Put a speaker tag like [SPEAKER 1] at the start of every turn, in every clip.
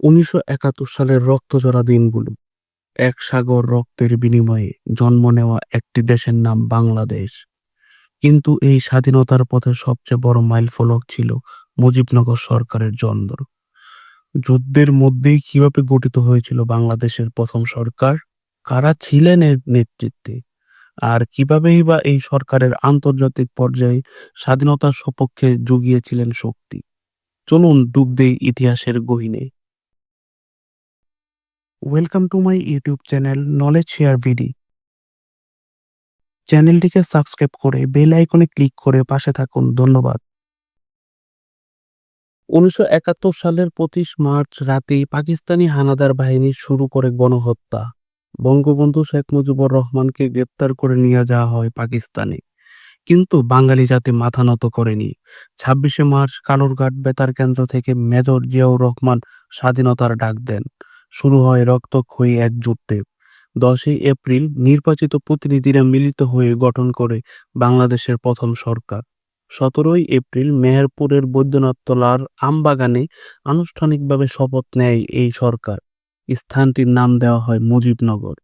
[SPEAKER 1] উনিশশো একাত্তর সালের রক্তজোড়া দিনগুলো এক সাগর রক্তের বিনিময়ে জন্ম নেওয়া একটি দেশের নাম বাংলাদেশ। কিন্তু এই স্বাধীনতার পথে সবচেয়ে বড় মাইলফলক ছিল মুজিবনগর সরকারের জন্দর। যুদ্ধের মধ্যেই কীভাবে গঠিত হয়েছিল বাংলাদেশের প্রথম সরকার? কারা ছিলেন এর নেতৃত্বে? আর কিভাবেই বা এই সরকারের আন্তর্জাতিক পর্যায়ে স্বাধীনতার সপক্ষে জুগিয়েছিলেন শক্তি? চলুন ডুব দেই ইতিহাসের গহিনে। Welcome to my YouTube channel knowledge share ভিডি চ্যানেলটিকে সাবস্ক্রাইব করে বেল আইকনে ক্লিক করে পাশে থাকুন। ধন্যবাদ। উনিশশো একাত্তর সালের পঁচিশ মার্চ রাতে পাকিস্তানি হানাদার বাহিনী শুরু করে গণহত্যা। বঙ্গবন্ধু শেখ মুজিবুর রহমানকে গ্রেপ্তার করে নিয়ে যাওয়া হয় পাকিস্তানে। কিন্তু বাঙালি জাতি মাথা নত করেনি। ছাব্বিশে মার্চ কালুরঘাট বেতার কেন্দ্র থেকে মেজর জিয়াউর রহমান স্বাধীনতার ডাক দেন। শুরু হয় রক্তক্ষয়ী এক যুদ্ধে। দশই এপ্রিল নির্বাচিত প্রতিনিধিরা মিলিত হয়ে গঠন করে বাংলাদেশের প্রথম সরকার। সতেরোই এপ্রিল মেহেরপুরের বৈদ্যনাথ তলার আমবাগানে আনুষ্ঠানিকভাবে শপথ নেয় এই সরকার। স্থানটির নাম দেওয়া হয় মুজিবনগর।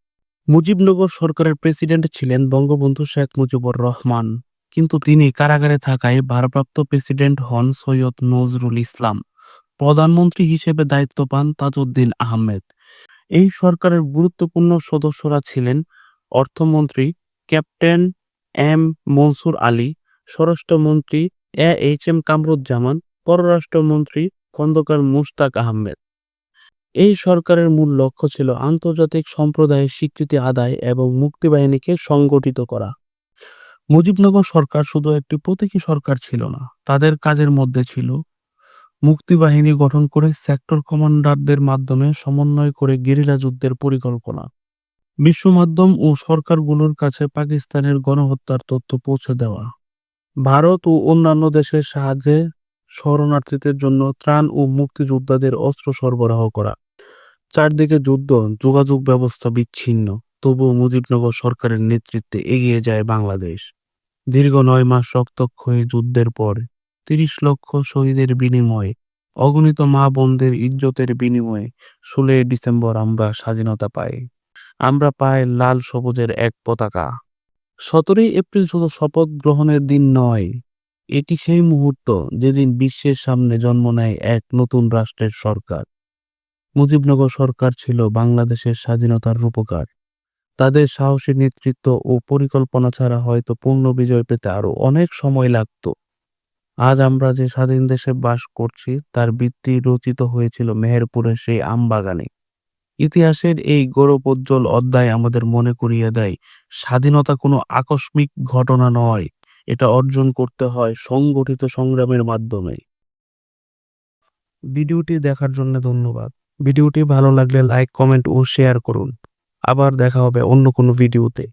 [SPEAKER 1] মুজিবনগর সরকারের প্রেসিডেন্ট ছিলেন বঙ্গবন্ধু শেখ মুজিবুর রহমান। কিন্তু তিনি কারাগারে থাকায় ভারপ্রাপ্ত প্রেসিডেন্ট হন সৈয়দ নজরুল ইসলাম। প্রধানমন্ত্রী হিসেবে দায়িত্ব পান তাজউদ্দিন আহমেদ। এই সরকারের গুরুত্বপূর্ণ সদস্যরা ছিলেন অর্থমন্ত্রী ক্যাপ্টেন এম মনসুর আলী, স্বরাষ্ট্রমন্ত্রী এ এইচ এম কামরুজ্জামান, পররাষ্ট্রমন্ত্রী খন্দকার মুশতাক আহমেদ। এই সরকারের মূল লক্ষ্য ছিল আন্তর্জাতিক সম্প্রদায়ের স্বীকৃতি আদায় এবং মুক্তিবাহিনীকে সংগঠিত করা। মুজিবনগর সরকার শুধু একটি প্রতীকী সরকার ছিল না, তাদের কাজের মধ্যে ছিল মুক্তিবাহিনী গঠন করে সেক্টর কমান্ডারদের মাধ্যমে সমন্বয় করে গেরিলা যুদ্ধের পরিকল্পনা। বিশ্ব মাধ্যম ও সরকারগুলোর কাছে পাকিস্তানের গণহত্যার তথ্য পৌঁছে দেওয়া। ভারত ও অন্যান্য দেশের সাহায্যে শরণার্থীদের জন্য ত্রাণ ও মুক্তিযোদ্ধাদের অস্ত্র সরবরাহ করা। চারদিকে যুদ্ধ, যোগাযোগ ব্যবস্থা বিচ্ছিন্ন, তবুও মুজিবনগর সরকারের নেতৃত্বে এগিয়ে যায় বাংলাদেশ। দীর্ঘ নয় মাস রক্তক্ষয়ী যুদ্ধের পর তিরিশ লক্ষ শহীদের বিনিময়ে, অগণিত মা বোনদের ইজ্জতের বিনিময়ে ষোলোই ডিসেম্বর আমরা স্বাধীনতা পাই। আমরা পাই লাল সবুজের এক পতাকা। সতেরোই এপ্রিল শুধু শপথ গ্রহণের দিন নয়, এটি সেই মুহূর্ত যেদিন বিশ্বের সামনে জন্ম নেয় এক নতুন রাষ্ট্রের সরকার। মুজিবনগর সরকার ছিল বাংলাদেশের স্বাধীনতার রূপকার। তাদের সাহসী নেতৃত্ব ও পরিকল্পনা ছাড়া হয়তো পূর্ণ বিজয় পেতে আরও অনেক সময় লাগত। আজ আমরা যে স্বাধীন দেশে বাস করছি, তার ভিত্তি রচিত হয়েছিল মেহেরপুরের সেই আমবাগানে। ইতিহাসের এই গৌরবোজ্জ্বল অধ্যায় আমাদের মনে করিয়ে দেয়, স্বাধীনতা কোনো আকস্মিক ঘটনা নয়, এটা অর্জন করতে হয় সংগঠিত সংগ্রামের মাধ্যমে। ভিডিওটি দেখার জন্য ধন্যবাদ। ভিডিওটি ভালো লাগলে লাইক, কমেন্ট ও শেয়ার করুন। আবার দেখা হবে অন্য কোনো ভিডিওতে।